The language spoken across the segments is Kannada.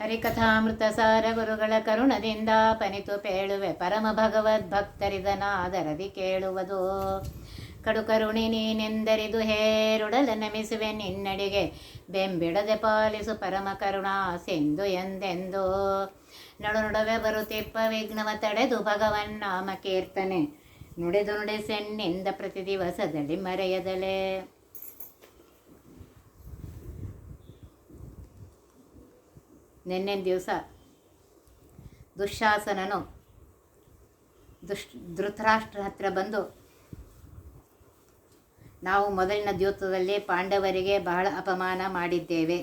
ಹರಿಕಥಾಮೃತ ಸಾರ ಗುರುಗಳ ಕರುಣದಿಂದ ಪನಿತು ಪೇಳುವೆ ಪರಮ ಭಗವದ್ಭಕ್ತರಿದನಾದರದಿ ಕೇಳುವುದು. ಕಡು ಕರುಣಿ ನೀನೆಂದರಿದು ಹೇರುಡಲ ನಮಿಸುವೆ ನಿನ್ನಡಿಗೆ, ಬೆಂಬಿಡದೆ ಪಾಲಿಸು ಪರಮ ಕರುಣಾ ಸಿಂಧು ಎಂದೆಂದು. ನಡು ನಡುವೆ ಬರುತ್ತಿಪ್ಪ ವಿಘ್ನವ ತಡೆದು ಭಗವನ್ ಕೀರ್ತನೆ, ನುಡಿದು ನುಡಿಸೆನ್ನಿಂದ ಪ್ರತಿ ದಿವಸದಲ್ಲಿ ಮರೆಯದಲೇ. ನಿನ್ನೆ ದಿವಸ ದುಶಾಸನನು ದುಶ್ ಧೃತರಾಷ್ಟ್ರ ಹತ್ರ ಬಂದು ನಾವು ಮೊದಲಿನ ದ್ಯೋತದಲ್ಲಿ ಪಾಂಡವರಿಗೆ ಬಹಳ ಅಪಮಾನ ಮಾಡಿದ್ದೇವೆ.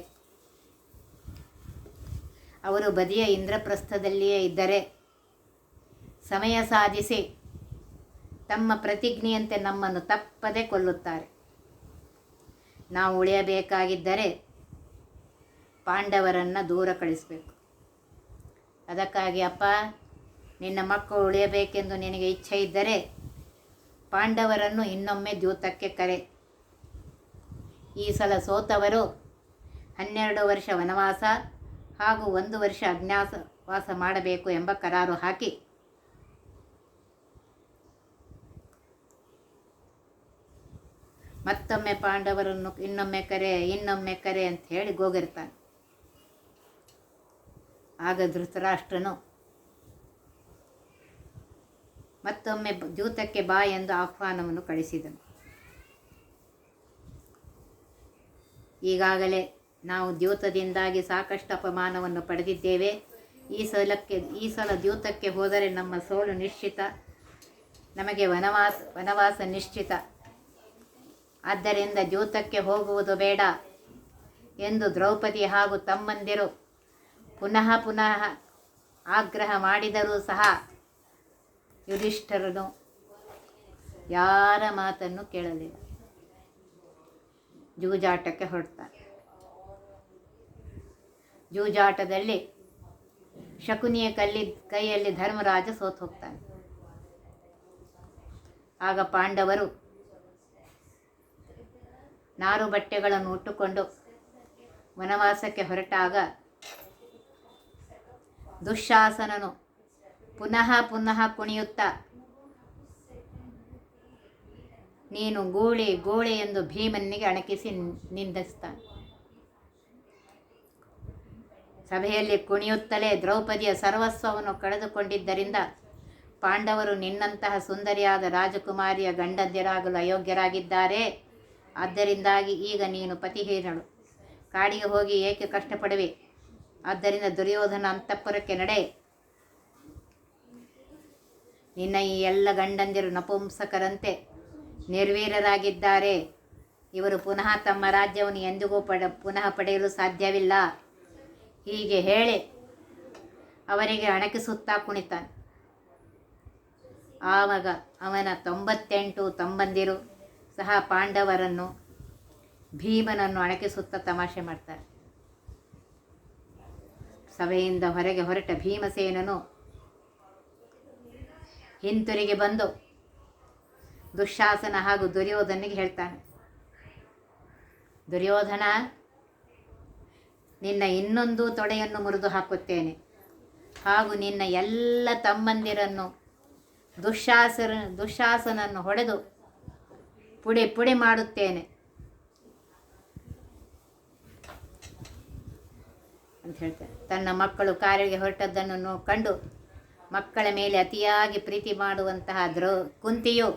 ಅವರು ಬದಿಯ ಇಂದ್ರಪ್ರಸ್ಥದಲ್ಲಿಯೇ ಇದ್ದರೆ ಸಮಯ ಸಾಧಿಸಿ ತಮ್ಮ ಪ್ರತಿಜ್ಞೆಯಂತೆ ನಮ್ಮನ್ನು ತಪ್ಪದೆ ಕೊಲ್ಲುತ್ತಾರೆ. ನಾವು ಉಳಿಯಬೇಕಾಗಿದ್ದರೆ ಪಾಂಡವರನ್ನು ದೂರ ಕಳಿಸಬೇಕು. ಅದಕ್ಕಾಗಿ ಅಪ್ಪ, ನಿನ್ನ ಮಕ್ಕಳು ಉಳಿಯಬೇಕೆಂದು ನಿನಗೆ ಇಚ್ಛೆ ಇದ್ದರೆ ಪಾಂಡವರನ್ನು ಇನ್ನೊಮ್ಮೆ ದ್ಯೂತಕ್ಕೆ ಕರೆ. ಈ ಸಲ ಸೋತವರು ಹನ್ನೆರಡು ವರ್ಷ ವನವಾಸ ಹಾಗೂ ಒಂದು ವರ್ಷ ಅಜ್ಞಾಸ ವಾಸ ಮಾಡಬೇಕು ಎಂಬ ಕರಾರು ಹಾಕಿ. ಮತ್ತೊಮ್ಮೆ ಪಾಂಡವರನ್ನು ಇನ್ನೊಮ್ಮೆ ಕರೆ ಇನ್ನೊಮ್ಮೆ ಕರೆ ಅಂತ ಹೇಳಿ ಗೋಗಿರ್ತಾನೆ. ಆಗ ಧೃತರಾಷ್ಟ್ರನು ಮತ್ತೊಮ್ಮೆ ದ್ಯೂತಕ್ಕೆ ಬಾ ಎಂದು ಆಹ್ವಾನವನ್ನು ಕಳಿಸಿದನು. ಈಗಾಗಲೇ ನಾವು ದ್ಯೂತದಿಂದಾಗಿ ಸಾಕಷ್ಟು ಅಪಮಾನವನ್ನು ಪಡೆದಿದ್ದೇವೆ. ಈ ಸಲಕ್ಕೆ, ಈ ಸಲ ದ್ಯೂತಕ್ಕೆ ಹೋದರೆ ನಮ್ಮ ಸೋಲು ನಿಶ್ಚಿತ, ನಮಗೆ ವನವಾಸ ವನವಾಸ ನಿಶ್ಚಿತ. ಆದ್ದರಿಂದ ದ್ಯೂತಕ್ಕೆ ಹೋಗುವುದು ಬೇಡ ಎಂದು ದ್ರೌಪದಿ ಹಾಗೂ ತಮ್ಮಂದಿರು ಪುನಃ ಪುನಃ ಆಗ್ರಹ ಮಾಡಿದರೂ ಸಹ ಯುಧಿಷ್ಠರನು ಯಾರ ಮಾತನ್ನು ಕೇಳಲಿಲ್ಲ. ಜೂಜಾಟಕ್ಕೆ ಹೊರಡ್ತಾನೆ. ಜೂಜಾಟದಲ್ಲಿ ಶಕುನಿಯ ಕಲ್ಲಿ ಕೈಯಲ್ಲಿ ಧರ್ಮರಾಜ ಸೋತು ಹೋಗ್ತಾನೆ. ಆಗ ಪಾಂಡವರು ನಾರು ಬಟ್ಟೆಗಳನ್ನು ಉಟ್ಟುಕೊಂಡು ವನವಾಸಕ್ಕೆ ಹೊರಟಾಗ ದುಶ್ಯಾಸನನು ಪುನಃ ಪುನಃ ಕುಣಿಯುತ್ತಾ, ನೀನು ಗೋಳೆ ಗೋಳೆ ಎಂದು ಭೀಮನಿಗೆ ಅಣಕಿಸಿ ನಿಂದಿಸ್ತಾನೆ ಸಭೆಯಲ್ಲಿ ಕುಣಿಯುತ್ತಲೇ ದ್ರೌಪದಿಯ ಸರ್ವಸ್ವವನ್ನು ಕಳೆದುಕೊಂಡಿದ್ದರಿಂದ ಪಾಂಡವರು ನಿನ್ನಂತಹ ಸುಂದರಿಯಾದ ರಾಜಕುಮಾರಿಯ ಗಂಡಂದಿರಾಗಲು ಅಯೋಗ್ಯರಾಗಿದ್ದಾರೆ. ಆದ್ದರಿಂದಾಗಿ ಈಗ ನೀನು ಪತಿಹೀನಳು. ಕಾಡಿಗೆ ಹೋಗಿ ಏಕೆ ಕಷ್ಟಪಡುವೆ? ಆದ್ದರಿಂದ ದುರ್ಯೋಧನ ಅಂತಃಪುರಕ್ಕೆ ನಡೆ. ನಿನ್ನ ಈ ಎಲ್ಲ ಗಂಡಂದಿರು ನಪುಂಸಕರಂತೆ ನಿರ್ವೀರರಾಗಿದ್ದಾರೆ. ಇವರು ಪುನಃ ತಮ್ಮ ರಾಜ್ಯವನ್ನು ಎಂದಿಗೂ ಪಡ, ಪುನಃ ಪಡೆಯಲು ಸಾಧ್ಯವಿಲ್ಲ. ಹೀಗೆ ಹೇಳಿ ಅವರಿಗೆ ಅಣಕಿಸುತ್ತಾ ಕುಣಿತಾನೆ. ಆವಾಗ ಅವನ ತೊಂಬತ್ತೆಂಟು ತಮ್ಮಂದಿರು ಸಹ ಪಾಂಡವರನ್ನು ಭೀಮನನ್ನು ಅಣಕಿಸುತ್ತಾ ತಮಾಷೆ ಮಾಡ್ತಾರೆ. ಸಭೆಯಿಂದ ಹೊರಗೆ ಹೊರಟ ಭೀಮಸೇನನು ಹಿಂತಿರುಗಿ ಬಂದು ದುಶ್ಯಾಸನ ಹಾಗೂ ದುರ್ಯೋಧನಿಗೆ ಹೇಳ್ತಾನೆ, ದುರ್ಯೋಧನ, ನಿನ್ನ ಇನ್ನೊಂದು ತೊಡೆಯನ್ನು ಮುರಿದು ಹಾಕುತ್ತೇನೆ ಹಾಗೂ ನಿನ್ನ ಎಲ್ಲ ತಮ್ಮಂದಿರನ್ನು ದುಶ್ಯಾಸನ ದುಶ್ಯಾಸನನ್ನು ಹೊಡೆದು ಪುಡಿ ಪುಡಿ ಮಾಡುತ್ತೇನೆ ಅಂತ ಹೇಳ್ತಾರೆ ತನ್ನ ಮಕ್ಕಳು ಕಾರಿಗೆ ಹೊರಟದ್ದನ್ನು ಕಂಡು ಮಕ್ಕಳ ಮೇಲೆ ಅತಿಯಾಗಿ ಪ್ರೀತಿ ಮಾಡುವಂತಹ ದ್ರೋ ಕುಂತಿಯು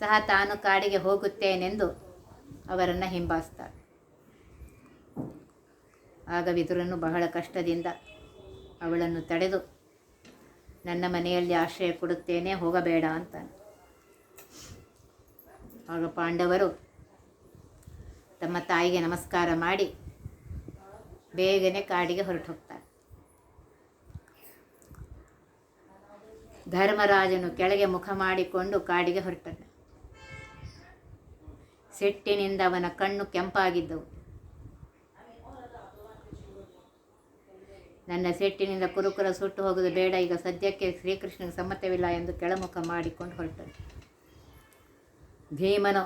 ಸಹ ತಾನು ಕಾಡಿಗೆ ಹೋಗುತ್ತೇನೆಂದು ಅವರನ್ನು ಹಿಂಬಾಸ್ತಾಳೆ ಆಗ ವಿದುರನು ಬಹಳ ಕಷ್ಟದಿಂದ ಅವಳನ್ನು ತಡೆದು, ನನ್ನ ಮನೆಯಲ್ಲಿ ಆಶ್ರಯ ಕೊಡುತ್ತೇನೆ, ಹೋಗಬೇಡ ಅಂತ ಆಗ ಪಾಂಡವರು ತಮ್ಮ ತಾಯಿಗೆ ನಮಸ್ಕಾರ ಮಾಡಿ ಬೇಗನೆ ಕಾಡಿಗೆ ಹೊರಟು ಹೋಗ್ತಾರೆ ಧರ್ಮರಾಜನು ಕೆಳಗೆ ಮುಖ ಮಾಡಿಕೊಂಡು ಕಾಡಿಗೆ ಹೊರಟನು. ಸಿಟ್ಟಿನಿಂದ ಅವನ ಕಣ್ಣು ಕೆಂಪಾಗಿದ್ದವು. ನನ್ನ ಸಿಟ್ಟಿನಿಂದ ಕುರುಕುರ ಸುಟ್ಟು ಹೋಗುವುದು ಬೇಡ, ಈಗ ಸದ್ಯಕ್ಕೆ ಶ್ರೀಕೃಷ್ಣನಿಗೆ ಸಮ್ಮತವಿಲ್ಲ ಎಂದು ಕೆಳಮುಖ ಮಾಡಿಕೊಂಡು ಹೊರಟನು. ಭೀಮನು,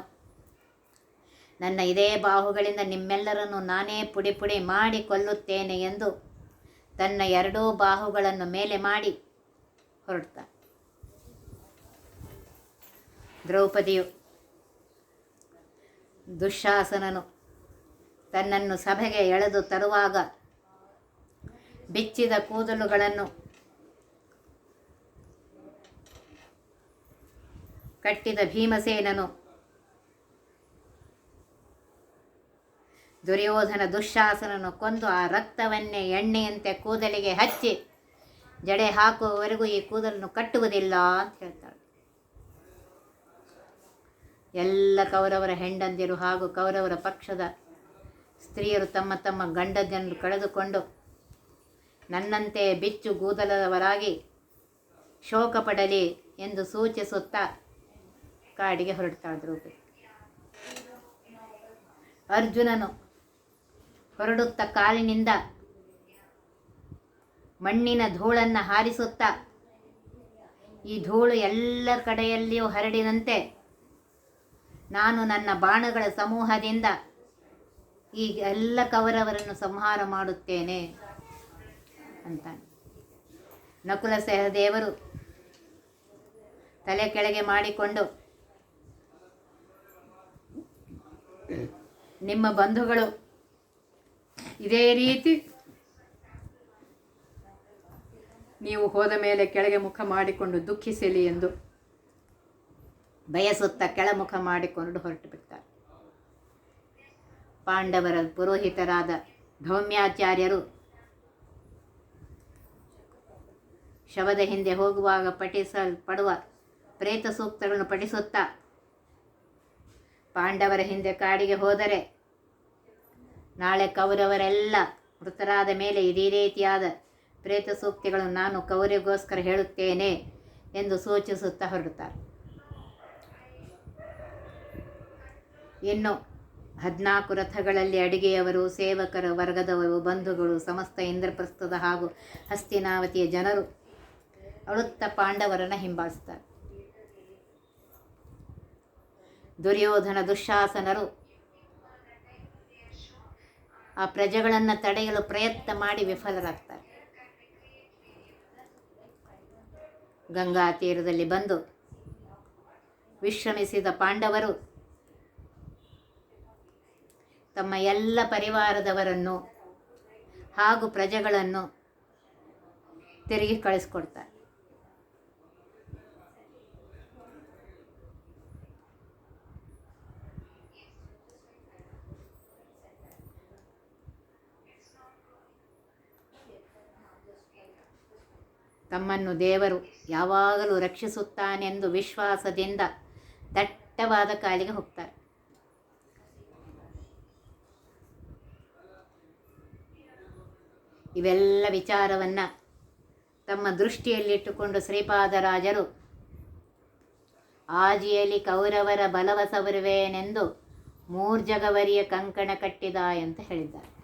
ನನ್ನ ಇದೇ ಬಾಹುಗಳಿಂದ ನಿಮ್ಮೆಲ್ಲರನ್ನು ನಾನೇ ಪುಡಿ ಪುಡಿ ಮಾಡಿ ಕೊಲ್ಲುತ್ತೇನೆ ಎಂದು ತನ್ನ ಎರಡೂ ಬಾಹುಗಳನ್ನು ಮೇಲೆ ಮಾಡಿ ಹೊರಡ್ತಾನೆ ದ್ರೌಪದಿಯು ದುಶಾಸನನು. ತನ್ನನ್ನು ಸಭೆಗೆ ಎಳೆದು ತರುವಾಗ ಬಿಚ್ಚಿದ ಕೂದಲುಗಳನ್ನು ಕಟ್ಟಿದ ಭೀಮಸೇನನು. ದುರ್ಯೋಧನ ದುಶಾಸನನು ಕೊಂದು ಆ ರಕ್ತವನ್ನೇ ಎಣ್ಣೆಯಂತೆ ಕೂದಲಿಗೆ ಹಚ್ಚಿ ಜಡೆ ಹಾಕುವವರೆಗೂ ಈ ಕೂದಲನ್ನು ಕಟ್ಟುವುದಿಲ್ಲ ಅಂತ ಹೇಳ್ತಾಳೆ. ಎಲ್ಲ ಕೌರವರ ಹೆಂಡಂದಿರು ಹಾಗೂ ಕೌರವರ ಪಕ್ಷದ ಸ್ತ್ರೀಯರು ತಮ್ಮ ತಮ್ಮ ಗಂಡದನ್ನು ಕಳೆದುಕೊಂಡು ನನ್ನಂತೆ ಬಿಚ್ಚು ಗೂದಲದವರಾಗಿ ಶೋಕ ಪಡಲಿ ಎಂದು ಸೂಚಿಸುತ್ತಾ ಕಾಡಿಗೆ ಹೊರಡ್ತಾಳೆ ದ್ರೌಪದಿ. ಅರ್ಜುನನು ಹೊರಡುತ್ತ ಕಾಲಿನಿಂದ ಮಣ್ಣಿನ ಧೂಳನ್ನು ಹಾರಿಸುತ್ತಾ. ಈ ಧೂಳು ಎಲ್ಲ ಕಡೆಯಲ್ಲಿಯೂ ಹರಡಿದಂತೆ ನಾನು ನನ್ನ ಬಾಣಗಳ ಸಮೂಹದಿಂದ ಈ ಎಲ್ಲ ಕವರವರನ್ನು ಸಂಹಾರ ಮಾಡುತ್ತೇನೆ ಅಂತ ನಕುಲ ಸಹದೇವರು ತಲೆ ಕೆಳಗೆ ಮಾಡಿಕೊಂಡು, ನಿಮ್ಮ ಬಂಧುಗಳು ಇದೇ ರೀತಿ ನೀವು ಹೋದ ಮೇಲೆ ಕೆಳಗೆ ಮುಖ ಮಾಡಿಕೊಂಡು ದುಃಖಿಸಲಿ ಎಂದು ಬಯಸುತ್ತಾ ಕೆಳಮುಖ ಮಾಡಿಕೊಂಡು ಹೊರಟು ಬಿಡ್ತಾರೆ. ಪಾಂಡವರ ಪುರೋಹಿತರಾದ ಧೌಮ್ಯಾಚಾರ್ಯರು ಶವದ ಹಿಂದೆ ಹೋಗುವಾಗ ಪಠಿಸಲ್ಪಡುವ ಪ್ರೇತ ಸೂಕ್ತಗಳನ್ನು ಪಠಿಸುತ್ತಾ ಪಾಂಡವರ ಹಿಂದೆ ಕಾಡಿಗೆ ಹೋದರೆ ನಾಳೆ ಕೌರವರೆಲ್ಲ ಮೃತರಾದ ಮೇಲೆ ಇದೇ ರೀತಿಯಾದ ಪ್ರೇತ ಸೂಕ್ತಿಗಳನ್ನು ನಾನು ಕೌರಿಗೋಸ್ಕರ ಹೇಳುತ್ತೇನೆ ಎಂದು ಸೂಚಿಸುತ್ತಾ ಹೊರಡುತ್ತಾರೆ. ಇನ್ನು ಹದಿನಾಲ್ಕು ರಥಗಳಲ್ಲಿ ಅಡಿಗೆಯವರು, ಸೇವಕರ, ವರ್ಗದವರು, ಬಂಧುಗಳು, ಸಮಸ್ತ ಇಂದ್ರಪ್ರಸ್ಥದ ಹಾಗೂ ಹಸ್ತಿನಾವತಿಯ ಜನರು ಅಳುತ್ತ ಪಾಂಡವರನ್ನು ಹಿಂಬಾಲಿಸ್ತಾರೆ ದುರ್ಯೋಧನ ದುಶಾಸನರು ಆ ಪ್ರಜೆಗಳನ್ನು ತಡೆಯಲು ಪ್ರಯತ್ನ ಮಾಡಿ ವಿಫಲರಾಗ್ತಾರೆ. ಗಂಗಾ ತೀರದಲ್ಲಿ ಬಂದು ವಿಶ್ರಮಿಸಿದ ಪಾಂಡವರು ತಮ್ಮ ಎಲ್ಲ ಪರಿವಾರದವರನ್ನು ಹಾಗೂ ಪ್ರಜೆಗಳನ್ನು ತಿರುಗಿ ಕಳಿಸ್ಕೊಡ್ತಾರೆ. ತಮ್ಮನ್ನು ದೇವರು ಯಾವಾಗಲೂ ರಕ್ಷಿಸುತ್ತಾನೆಂದು ವಿಶ್ವಾಸದಿಂದ ದಟ್ಟವಾದ ಕಾಲಿಗೆ ಹೋಗ್ತಾರೆ. ಇವೆಲ್ಲ ವಿಚಾರವನ್ನು ತಮ್ಮ ದೃಷ್ಟಿಯಲ್ಲಿಟ್ಟುಕೊಂಡು ಶ್ರೀಪಾದರಾಜರು ಆಜಿಯಲ್ಲಿ ಕೌರವರ ಬಲವಸವರುವೇನೆಂದು ಮೂರ್ಜಗವರಿಯ ಕಂಕಣ ಕಟ್ಟಿದ ಅಂತ ಹೇಳಿದ್ದಾರೆ.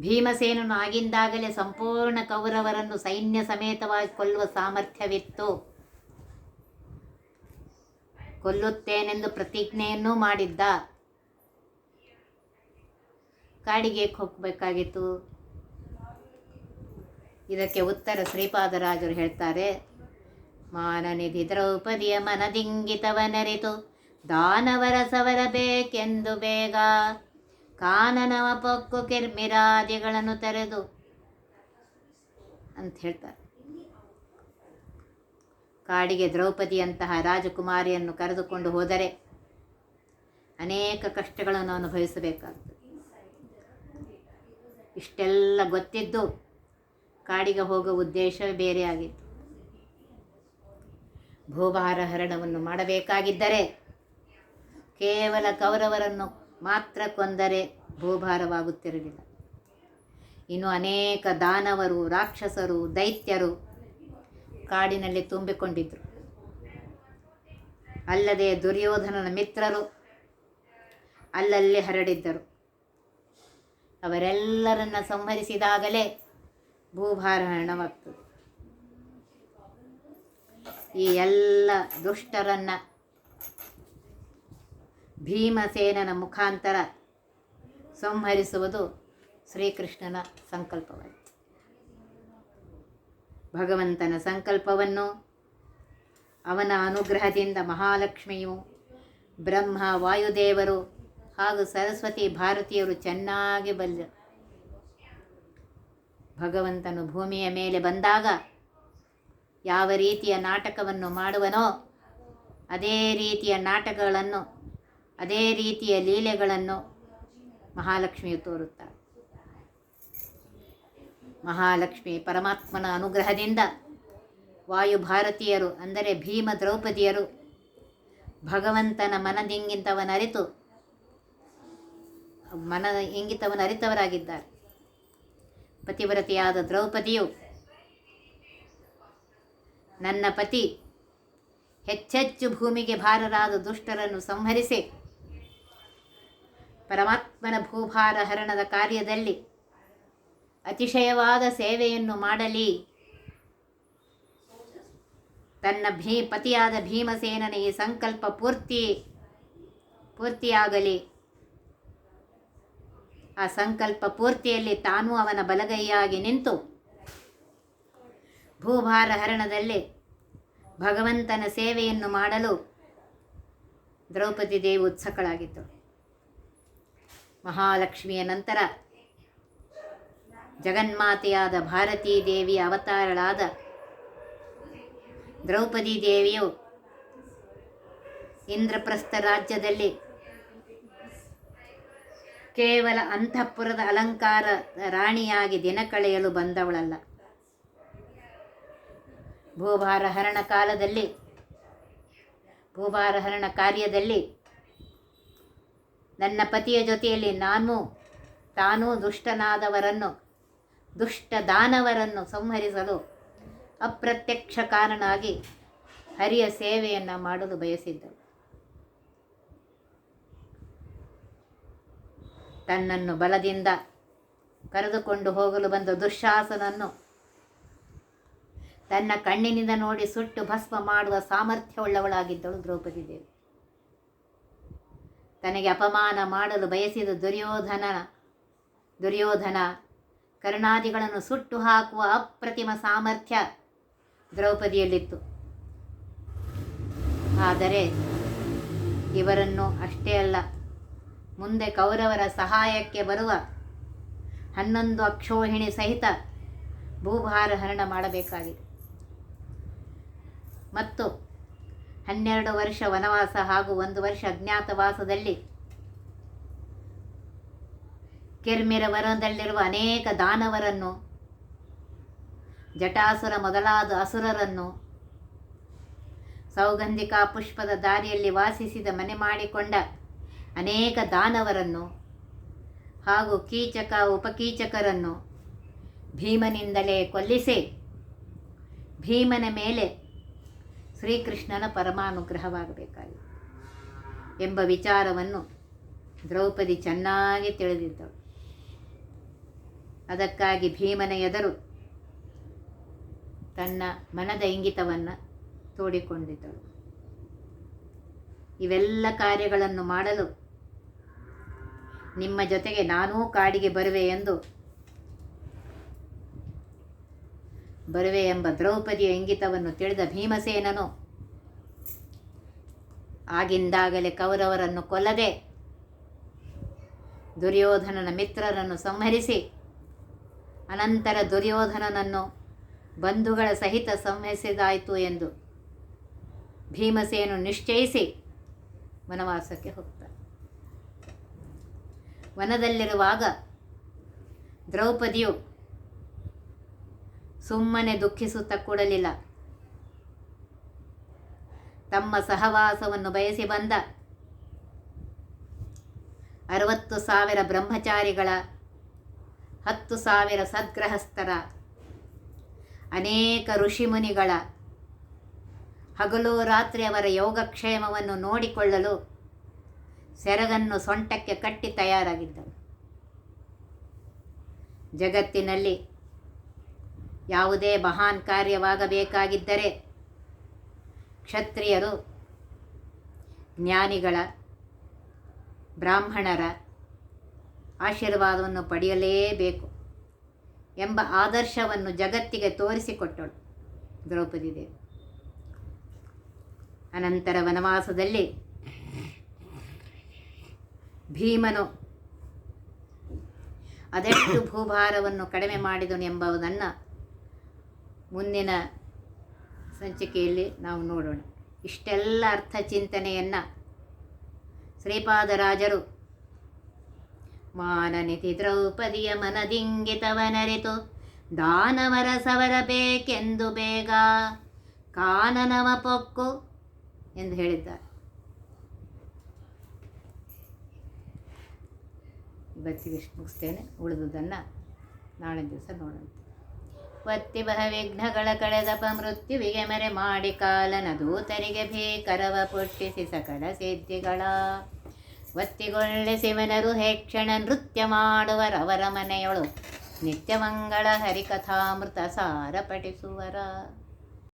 ಭೀಮಸೇನನು ಆಗಿಂದಾಗಲೇ ಸಂಪೂರ್ಣ ಕೌರವರನ್ನು ಸೈನ್ಯ ಸಮೇತವಾಗಿ ಕೊಲ್ಲುವ ಸಾಮರ್ಥ್ಯವಿತ್ತು. ಕೊಲ್ಲುತ್ತೇನೆಂದು ಪ್ರತಿಜ್ಞೆಯನ್ನೂ ಮಾಡಿದ್ದ. ಕಾಡಿಗೆ ಹೋಗಬೇಕಾಗಿತ್ತು? ಇದಕ್ಕೆ ಉತ್ತರ ಶ್ರೀಪಾದರಾಜರು ಹೇಳ್ತಾರೆ, ಮಾನನಿಧಿ ದ್ರೌಪದಿಯ ಮನದಿಂಗಿತವನರಿತು, ದಾನವರ ಸವರಬೇಕೆಂದು ಬೇಗ ಕಾನನವ ಪೊಕ್ಕು ಕಿರ್ಮಿರಾದಿಗಳನ್ನು ತೆರೆದು ಅಂತ ಹೇಳ್ತಾರೆ. ಕಾಡಿಗೆ ದ್ರೌಪದಿಯಂತಹ ರಾಜಕುಮಾರಿಯನ್ನು ಕರೆದುಕೊಂಡು ಹೋದರೆ ಅನೇಕ ಕಷ್ಟಗಳನ್ನು ಅನುಭವಿಸಬೇಕಾಗ್ತದೆ. ಇಷ್ಟೆಲ್ಲ ಗೊತ್ತಿದ್ದು ಕಾಡಿಗೆ ಹೋಗುವ ಉದ್ದೇಶವೇ ಬೇರೆಯಾಗಿತ್ತು ಭೂಭಾರ ಹರಣವನ್ನು ಮಾಡಬೇಕಾಗಿದ್ದರೆ ಕೇವಲ ಕೌರವರನ್ನು ಮಾತ್ರ ಕೊಂದರೆ ಭೂಭಾರವಾಗುತ್ತಿರಲಿಲ್ಲ ಇನ್ನು ಅನೇಕ ದಾನವರು, ರಾಕ್ಷಸರು, ದೈತ್ಯರು ಕಾಡಿನಲ್ಲಿ ತುಂಬಿಕೊಂಡಿದ್ದರು ಅಲ್ಲದೆ ದುರ್ಯೋಧನನ ಮಿತ್ರರು ಅಲ್ಲಲ್ಲಿ ಹರಡಿದ್ದರು. ಅವರೆಲ್ಲರನ್ನ ಸಂಹರಿಸಿದಾಗಲೇ ಭೂಭಾರ ಹರಣವಾಗ್ತದೆ. ಈ ಎಲ್ಲ ದುಷ್ಟರನ್ನು ಭೀಮಸೇನನ ಮುಖಾಂತರ ಸಂಹರಿಸುವುದು ಶ್ರೀಕೃಷ್ಣನ ಸಂಕಲ್ಪವಾಯಿತು ಭಗವಂತನ ಸಂಕಲ್ಪವನ್ನು, ಅವನ ಅನುಗ್ರಹದಿಂದ ಮಹಾಲಕ್ಷ್ಮಿಯು ಬ್ರಹ್ಮ, ವಾಯುದೇವರು ಹಾಗೂ ಸರಸ್ವತಿ ಭಾರತೀಯರು ಚೆನ್ನಾಗಿ ಬಲ್ಲ ಭಗವಂತನು ಭೂಮಿಯ ಮೇಲೆ ಬಂದಾಗ ಯಾವ ರೀತಿಯ ನಾಟಕವನ್ನು ಮಾಡುವನೋ, ಅದೇ ರೀತಿಯ ನಾಟಕಗಳನ್ನು ಅದೇ ರೀತಿಯ ಲೀಲೆಗಳನ್ನು ಮಹಾಲಕ್ಷ್ಮಿಯು ತೋರುತ್ತಾಳೆ. ಮಹಾಲಕ್ಷ್ಮಿ ಪರಮಾತ್ಮನ ಅನುಗ್ರಹದಿಂದ ವಾಯುಭಾರತೀಯರು, ಅಂದರೆ ಭೀಮ ದ್ರೌಪದಿಯರು, ಭಗವಂತನ ಮನದಿಂಗಿಂತವನರಿತು, ಮನ ಇಂಗಿತವನ್ನು ಅರಿತವರಾಗಿದ್ದಾರೆ ಪತಿವ್ರತಿಯಾದ ದ್ರೌಪದಿಯು ನನ್ನ ಪತಿ, ಹೆಚ್ಚೆಚ್ಚು ಭೂಮಿಗೆ ಭಾರರಾದ ದುಷ್ಟರನ್ನು ಸಂಹರಿಸಿ ಪರಮಾತ್ಮನ ಭೂಭಾರ ಹರಣದ ಕಾರ್ಯದಲ್ಲಿ ಅತಿಶಯವಾದ ಸೇವೆಯನ್ನು ಮಾಡಲಿ. ತನ್ನ ಭೀ, ಪತಿಯಾದ ಭೀಮಸೇನನ ಈ ಸಂಕಲ್ಪ ಪೂರ್ತಿ, ಪೂರ್ತಿಯಾಗಲಿ. ಆ ಸಂಕಲ್ಪ ಪೂರ್ತಿಯಲ್ಲಿ ತಾನೂ ಅವನ ಬಲಗೈಯಾಗಿ ನಿಂತು ಭೂಭಾರ ಹರಣದಲ್ಲಿ ಭಗವಂತನ ಸೇವೆಯನ್ನು ಮಾಡಲು ದ್ರೌಪದಿ ದೇವಿ ಉತ್ಸುಕಳಾಗಿದ್ದಳು. ಮಹಾಲಕ್ಷ್ಮಿಯ ನಂತರ ಜಗನ್ಮಾತೆಯಾದ ಭಾರತೀ ದೇವಿಯ ಅವತಾರಳಾದ ದ್ರೌಪದಿ ದೇವಿಯು ಇಂದ್ರಪ್ರಸ್ಥ ರಾಜ್ಯದಲ್ಲಿ ಕೇವಲ ಅಂತಃಪುರದ ಅಲಂಕಾರ ರಾಣಿಯಾಗಿ ದಿನ ಕಳೆಯಲು ಬಂದವಳಲ್ಲ. ಭೂಭಾರ ಹರಣ ಕಾಲದಲ್ಲಿ ಭೂಭಾರ ಹರಣ ಕಾರ್ಯದಲ್ಲಿ ನನ್ನ ಪತಿಯ ಜೊತೆಯಲ್ಲಿ ನಾನು, ತಾನೂ ದುಷ್ಟನಾದವರನ್ನು ದುಷ್ಟ ದಾನವರನ್ನು ಸಂಹರಿಸಲು ಅಪ್ರತ್ಯಕ್ಷ ಕಾರಣಾಗಿ ಹರಿಯ ಸೇವೆಯನ್ನು ಮಾಡಲು ಬಯಸಿದ್ದಳು ತನ್ನನ್ನು ಬಲದಿಂದ ಕರೆದುಕೊಂಡು ಹೋಗಲು ಬಂದ ದುಶ್ಶಾಸನನ್ನು ತನ್ನ ಕಣ್ಣಿನಿಂದ ನೋಡಿ ಸುಟ್ಟು ಭಸ್ಮ ಮಾಡುವ ಸಾಮರ್ಥ್ಯವುಳ್ಳವಳಾಗಿದ್ದಳು ದ್ರೌಪದಿ ದೇವಿ. ತನಗೆ ಅಪಮಾನ ಮಾಡಲು ಬಯಸಿದ ದುರ್ಯೋಧನ ದುರ್ಯೋಧನ ಕರ್ಣಾದಿಗಳನ್ನು ಸುಟ್ಟು ಹಾಕುವ ಅಪ್ರತಿಮ ಸಾಮರ್ಥ್ಯ ದ್ರೌಪದಿಯಲ್ಲಿತ್ತು. ಆದರೆ ಇವರನ್ನು ಅಷ್ಟೇ ಅಲ್ಲ, ಮುಂದೆ ಕೌರವರ ಸಹಾಯಕ್ಕೆ ಬರುವ ಹನ್ನೊಂದು ಅಕ್ಷೋಹಿಣಿ ಸಹಿತ ಭೂಭಾರ ಹರಣ ಮಾಡಬೇಕಾಗಿದೆ. ಮತ್ತು ಹನ್ನೆರಡು ವರ್ಷ ವನವಾಸ ಹಾಗೂ ಒಂದು ವರ್ಷ ಅಜ್ಞಾತವಾಸದಲ್ಲಿ ಕೆರ್ಮಿರ ವನದಲ್ಲಿರುವ ಅನೇಕ ದಾನವರನ್ನು, ಜಟಾಸುರ ಮೊದಲಾದ ಅಸುರರನ್ನು, ಸೌಗಂಧಿಕಾ ಪುಷ್ಪದ ದಾರಿಯಲ್ಲಿ ವಾಸಿಸಿದ ಮನೆ ಮಾಡಿಕೊಂಡ ಅನೇಕ ದಾನವರನ್ನು ಹಾಗೂ ಕೀಚಕ, ಉಪಕೀಚಕರನ್ನು ಭೀಮನಿಂದಲೇ ಕೊಲ್ಲಿಸಿ ಭೀಮನ ಮೇಲೆ ಶ್ರೀಕೃಷ್ಣನ ಪರಮಾನುಗ್ರಹವಾಗಬೇಕಾಗಿದೆ ಎಂಬ ವಿಚಾರವನ್ನು ದ್ರೌಪದಿ ಚೆನ್ನಾಗಿ ತಿಳಿದಿದ್ದಳು. ಅದಕ್ಕಾಗಿ ಭೀಮನ ಎದರು ತನ್ನ ಮನದ ಇಂಗಿತವನ್ನು ತೋಡಿಕೊಂಡಿದ್ದಳು. ಇವೆಲ್ಲ ಕಾರ್ಯಗಳನ್ನು ಮಾಡಲು ನಿಮ್ಮ ಜೊತೆಗೆ ನಾನೂ ಕಾಡಿಗೆ ಬರುವೆ ಎಂದು ಬರುವೆ ಎಂಬ ದ್ರೌಪದಿಯ ಇಂಗಿತವನ್ನು ತಿಳಿದ ಭೀಮಸೇನನು, ಆಗಿಂದಾಗಲೇ ಕೌರವರನ್ನು ಕೊಲ್ಲದೆ ದುರ್ಯೋಧನನ ಮಿತ್ರರನ್ನು ಸಂಹರಿಸಿ, ಅನಂತರ ದುರ್ಯೋಧನನನ್ನು ಬಂಧುಗಳ ಸಹಿತ ಸಂಹರಿಸಿದಾಯಿತು ಎಂದು ಭೀಮಸೇನು ನಿಶ್ಚಯಿಸಿ ವನವಾಸಕ್ಕೆ ಹೋಗ್ತಾರೆ ವನದಲ್ಲಿರುವಾಗ ದ್ರೌಪದಿಯು ಸುಮ್ಮನೆ ದುಃಖಿಸುತ್ತ ಕೂಡಲಿಲ್ಲ ತಮ್ಮ ಸಹವಾಸವನ್ನು ಬಯಸಿ ಬಂದ. ಅರವತ್ತು ಸಾವಿರ ಬ್ರಹ್ಮಚಾರಿಗಳ, ಹತ್ತು ಸಾವಿರ ಸದ್ಗ್ರಹಸ್ಥರ ಅನೇಕ ಋಷಿಮುನಿಗಳ, ಹಗಲು ರಾತ್ರಿ ಅವರ ಯೋಗಕ್ಷೇಮವನ್ನು ನೋಡಿಕೊಳ್ಳಲು ಸೆರಗನ್ನು ಸೊಂಟಕ್ಕೆ ಕಟ್ಟಿ ತಯಾರಾಗಿದ್ದರು. ಜಗತ್ತಿನಲ್ಲಿ ಯಾವುದೇ ಮಹಾನ್ ಕಾರ್ಯವಾಗಬೇಕಾಗಿದ್ದರೆ ಕ್ಷತ್ರಿಯರು, ಜ್ಞಾನಿಗಳ, ಬ್ರಾಹ್ಮಣರ ಆಶೀರ್ವಾದವನ್ನು ಪಡೆಯಲೇಬೇಕು ಎಂಬ ಆದರ್ಶವನ್ನು ಜಗತ್ತಿಗೆ ತೋರಿಸಿಕೊಟ್ಟಳು ದ್ರೌಪದಿ ದೇವಿ ಅನಂತರ ವನವಾಸದಲ್ಲಿ ಭೀಮನು ಅದೆಷ್ಟು ಭೂಭಾರವನ್ನು ಕಡಿಮೆ ಮಾಡಿದನು ಎಂಬುದನ್ನು ಮುಂದಿನ ಸಂಚಿಕೆಯಲ್ಲಿ ನಾವು ನೋಡೋಣ. ಇಷ್ಟೆಲ್ಲ ಅರ್ಥ ಚಿಂತನೆಯನ್ನು ಶ್ರೀಪಾದರಾಜರು ಮಾನನಿತಿ ದ್ರೌಪದಿಯ ಮನದಿಂಗಿತವನರಿತು ದಾನವರ ಸವರ ಬೇಕೆಂದು ಬೇಗ ಕಾನನವ ಪೊಕ್ಕು ಎಂದು ಹೇಳಿದ್ದಾರೆ. ಇವತ್ತಿಗೆ ಮುಗಿಸ್ತೇನೆ. ಉಳಿದುದನ್ನು ನಾಳೆ ದಿವಸ ನೋಡೋಣ. ಒತ್ತಿ ಬಹ ವಿಘ್ನಗಳ ಕಳೆದಪ ಮೃತ್ಯುವಿಗೆ ಮರೆ ಮಾಡಿ ಕಾಲನ ದೂತರಿಗೆ ಭೀಕರವ ಪುಟ್ಟಿಸಿ ಸಕಲ ಸಿದ್ಧಿಗಳ. ಒತ್ತಿಗೊಳ್ಳೆ ಶಿವನರು ಹೇಕ್ಷಣ ನೃತ್ಯ ಮಾಡುವರವರ ಮನೆಯೊಳು. ನಿತ್ಯಮಂಗಳ ಹರಿಕಥಾಮೃತ ಸಾರ ಪಠಿಸುವರ